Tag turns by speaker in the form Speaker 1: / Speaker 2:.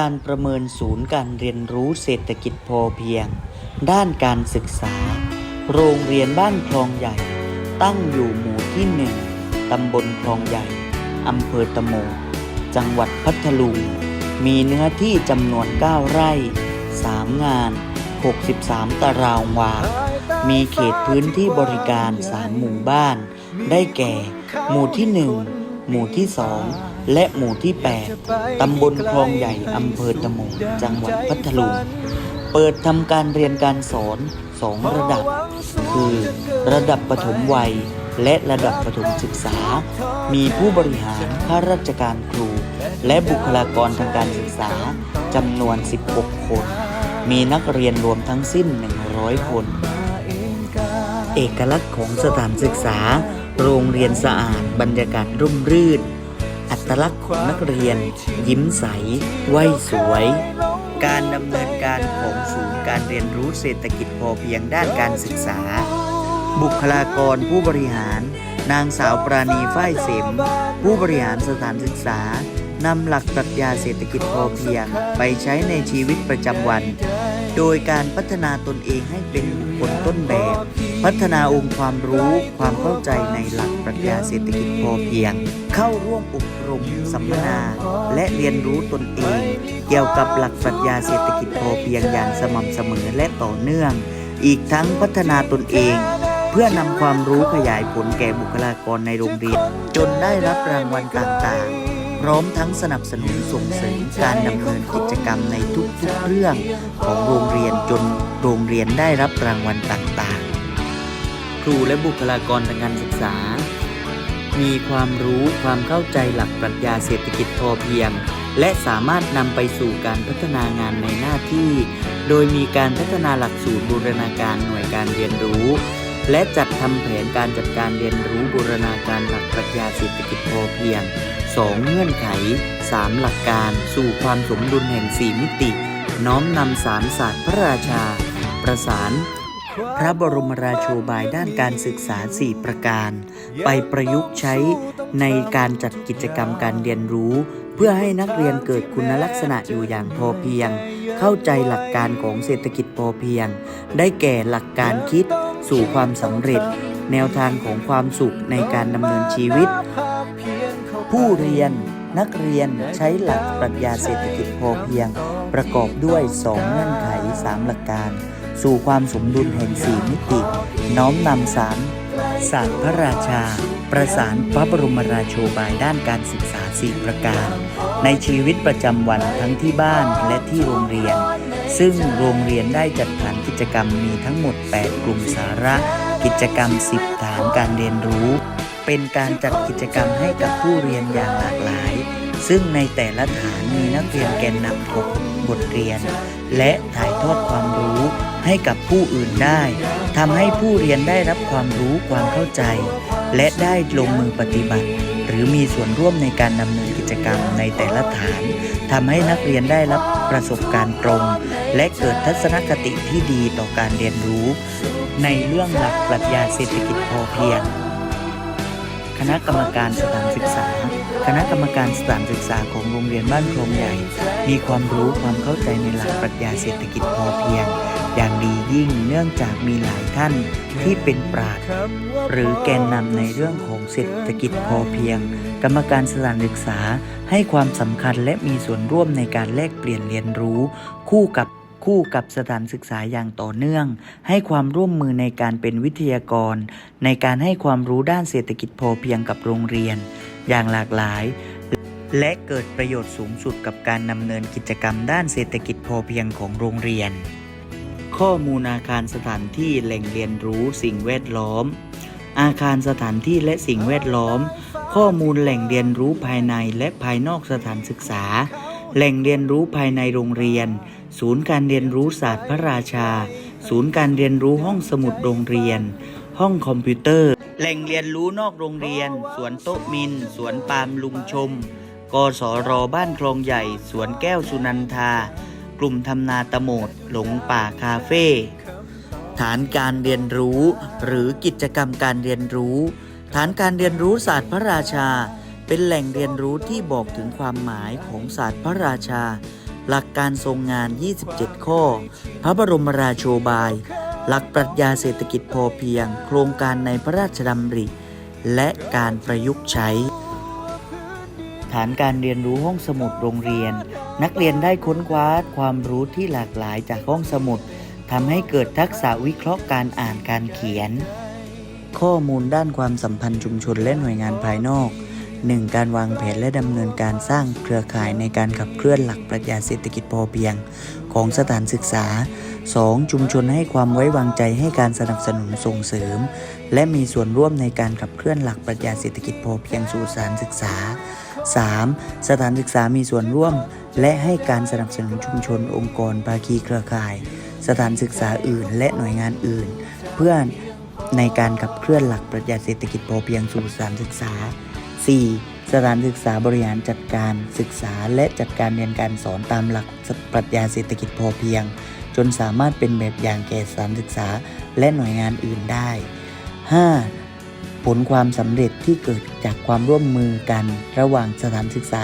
Speaker 1: การประเมินศูนย์การเรียนรู้เศรษฐกิจพอเพียง ด้านการศึกษา โรงเรียนบ้านคลองใหญ่ ตั้งอยู่หมู่ที่หนึ่งตำบลคลองใหญ่อำเภอตะโมจังหวัดพัทลุง มีเนื้อที่จำนวน 9 ไร่ 3 งาน 63 ตารางวา มีเขตพื้นที่บริการ 3 หมู่บ้าน ได้แก่ หมู่ที่ 1 หมู่ที่ 2 และหมู่ที่ 8 ตำบลคลองใหญ่อำเภอตะมดจังหวัดพัทลุง เปิดทำการเรียนการสอน2ระดับ คือระดับปฐมวัย และระดับประถมศึกษา มีผู้บริหารข้าราชการครู และบุคลากรทางการศึกษาจำนวน 16 คน มีนักเรียนรวมทั้งสิ้น 100 คน เอกลักษณ์ของสถานศึกษา โรงเรียนสะอาดบรรยากาศร่มรื่น อัตลักษณ์ของนักเรียน ยิ้มใสไหวสวย การดำเนินการของศูนย์การเรียนรู้เศรษฐกิจพอเพียงด้านการศึกษา บุคลากรผู้บริหาร นางสาวปราณีฝ้ายเสมผู้บริหารสถานศึกษานำหลักปรัชญาเศรษฐกิจพอเพียงไปใช้ในชีวิตประจำวัน โดยการพัฒนาตนเองให้เป็นบุคคลต้นแบบ พัฒนาองค์ความรู้ความเข้าใจในหลักปรัชญาเศรษฐกิจพอเพียง เข้าร่วมอบรมสัมมนา และเรียนรู้ตนเอง เกี่ยวกับหลักปรัชญาเศรษฐกิจพอเพียงอย่างสม่ำเสมอและต่อเนื่อง อีกทั้งพัฒนาตนเอง เพื่อนำความรู้ขยายผลแก่บุคลากรในโรงเรียน จนได้รับรางวัลต่างๆพร้อมทั้งสนับสนุนส่งเสริมการดำเนินกิจกรรมในทุกๆเรื่องของโรงเรียนจนโรงเรียนได้รับรางวัลต่างๆ รูและบุคลากรทางการศึกษา มีความรู้ความเข้าใจหลักปรัชญาเศรษฐกิจพอเพียง และสามารถนำไปสู่การพัฒนางานในหน้าที่ โดยมีการพัฒนาหลักสูตรบูรณาการหน่วยการเรียนรู้ และจัดทำแผนการจัดการเรียนรู้บูรณาการหลักปรัชญาเศรษฐกิจพอเพียง 2 เงื่อนไข 3 หลักการสู่ความสมดุลแห่ง 4 มิติ น้อมนำสามศาสตร์พระราชา ประสาน พระบรมราโชบายด้านการศึกษา 4 ประการ ไปประยุกต์ใช้ในการจัดกิจกรรมการเรียนรู้ เพื่อให้นักเรียนเกิดคุณลักษณะอยู่อย่างพอเพียง เข้าใจหลักการของเศรษฐกิจพอเพียง ได้แก่หลักการคิดสู่ความสำเร็จ แนวทางของความสุขในการดำเนินชีวิต ผู้เรียนนักเรียนใช้หลักปรัชญาเศรษฐกิจพอเพียง ประกอบด้วย 2 เงื่อนไข 3 หลักการ สู่ความสมดุลแห่ง4มิติ น้อมนำสามศาสตร์พระราชา ประสานพระบรมราโชบายด้านการศึกษา4ประการ ในชีวิตประจำวันทั้งที่บ้านและที่โรงเรียน ซึ่งโรงเรียนได้จัดฐานกิจกรรมมีทั้งหมด 8 กลุ่มสาระ กิจกรรม 10 ฐานการเรียนรู้ เป็นการจัดกิจกรรมให้กับผู้เรียนอย่างหลากหลาย ซึ่งในแต่ละฐาน มีนักเรียนแกนนำถกบทเรียน และถ่ายทอดความรู้ให้กับผู้อื่นได้ทำให้ผู้เรียนได้รับความรู้ความเข้าใจ และได้ลงมือปฏิบัติ หรือมีส่วนร่วมในการดำเนินกิจกรรมในแต่ละฐานทำให้นักเรียนได้รับประสบการณ์ตรง และเกิดทัศนคติที่ดีต่อการเรียนรู้ ในเรื่องหลักปรัชญาเศรษฐกิจพอเพียง คณะกรรมการสถานศึกษา คณะกรรมการสถานศึกษาของโรงเรียนบ้านคลองใหญ่ มีความรู้ความเข้าใจในหลักปรัชญาเศรษฐกิจพอเพียง อย่างดียิ่งเนื่องจากมีหลายท่านที่เป็นปราชญ์หรือแกนนำในเรื่องของเศรษฐกิจพอเพียง กรรมการสถานศึกษาให้ความสำคัญและมีส่วนร่วมในการแลกเปลี่ยนเรียนรู้ คู่กับ คู่กับสถานศึกษาอย่างต่อเนื่อง ให้ความร่วมมือในการเป็นวิทยากร ในการให้ความรู้ด้านเศรษฐกิจพอเพียงกับโรงเรียน อย่างหลากหลาย และเกิดประโยชน์สูงสุดกับการดำเนินกิจกรรมด้านเศรษฐกิจพอเพียงของโรงเรียน ข้อมูลอาคารสถานที่แหล่งเรียนรู้สิ่งแวดล้อม อาคารสถานที่และสิ่งแวดล้อม ข้อมูลแหล่งเรียนรู้ภายในและภายนอกสถานศึกษา แหล่งเรียนรู้ภายในโรงเรียน ศูนย์การเรียนรู้ศาสตร์พระราชา ศูนย์การเรียนรู้ห้องสมุดโรงเรียน ห้องคอมพิวเตอร์ แหล่งเรียนรู้นอกโรงเรียน สวนโต๊ะมิน สวนปาล์มลุงชม กสรบ้านคลองใหญ่ สวนแก้วสุนันทา กลุ่มทำนาตะโมด หลงป่าคาเฟ่ ฐานการเรียนรู้ หรือกิจกรรมการเรียนรู้ ฐานการเรียนรู้ศาสตร์พระราชา เป็นแหล่งเรียนรู้ที่บอกถึงความหมายของศาสตร์พระราชา หลักการทรงงาน 27 ข้อ พระบรมราโชบาย หลักปรัชญาเศรษฐกิจพอเพียง โครงการในพระราชดำริ และการประยุกต์ใช้ ฐานการเรียนรู้ห้องสมุดโรงเรียน นักเรียนได้ค้นคว้าความรู้ที่หลากหลายจากห้องสมุดทำให้เกิดทักษะวิเคราะห์การอ่านการเขียน ข้อมูลด้านความสัมพันธ์ชุมชนและหน่วยงานภายนอก 1. การวางแผนและดำเนินการสร้างเครือข่ายในการขับเคลื่อนหลักปรัชญาเศรษฐกิจพอเพียง ของสถานศึกษา 2. ชุมชนให้ความไว้วางใจให้การสนับสนุนส่งเสริม และมีส่วนร่วมในการขับเคลื่อนหลักปรัชญาเศรษฐกิจพอเพียงสู่สถานศึกษา 3. สถานศึกษามีส่วนร่วม และให้การสนับสนุนชุมชนองค์กรภาคีเครือข่าย สถานศึกษาอื่น และหน่วยงานอื่น เพื่อในการขับเคลื่อนหลักปรัชญาเศรษฐกิจพอเพียงสู่สถานศึกษา 4. สถานศึกษาบริหารจัดการศึกษาและจัดการเรียนการสอนตามหลักปรัชญาเศรษฐกิจพอเพียง จนสามารถเป็นแบบอย่างแก่สถานศึกษาและหน่วยงานอื่นได้ 5. ผลความสำเร็จที่เกิดจากความร่วมมือกันระหว่างสถานศึกษา